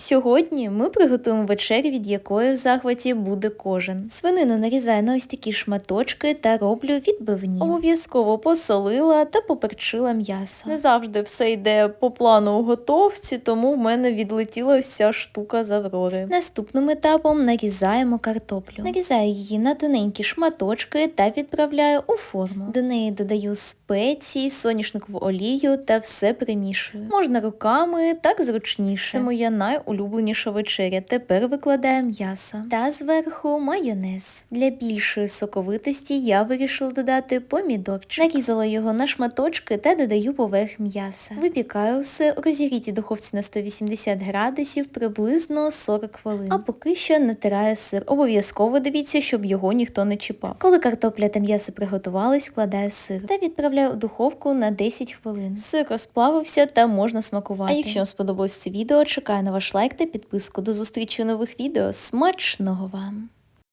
Сьогодні ми приготуємо вечерю, від якої в захваті буде кожен. Свинину нарізаю на ось такі шматочки та роблю відбивні. Обов'язково посолила та поперчила м'ясо. Не завжди все йде по плану у готовці, тому в мене відлетіла вся штука з Аврори. Наступним етапом нарізаємо картоплю. Нарізаю її на тоненькі шматочки та відправляю у форму. До неї додаю спеції, соняшникову олію та все примішую. Можна руками, так зручніше. Це моя найулюбленіша вечеря. Тепер викладаю м'ясо. Та зверху майонез. Для більшої соковитості я вирішила додати помідорчик. Нарізала його на шматочки та додаю поверх м'яса. Випікаю все у духовці на 180 градусів приблизно 40 хвилин. А поки що натираю сир. Обов'язково дивіться, щоб його ніхто не чіпав. Коли картопля та м'ясо приготувались, вкладаю сир та відправляю у духовку на 10 хвилин. Сир розплавився та можна смакувати. А якщо вам сподобалось це відео, чекаю на ваш лайк та підписку. До зустрічі у нових відео. Смачного вам!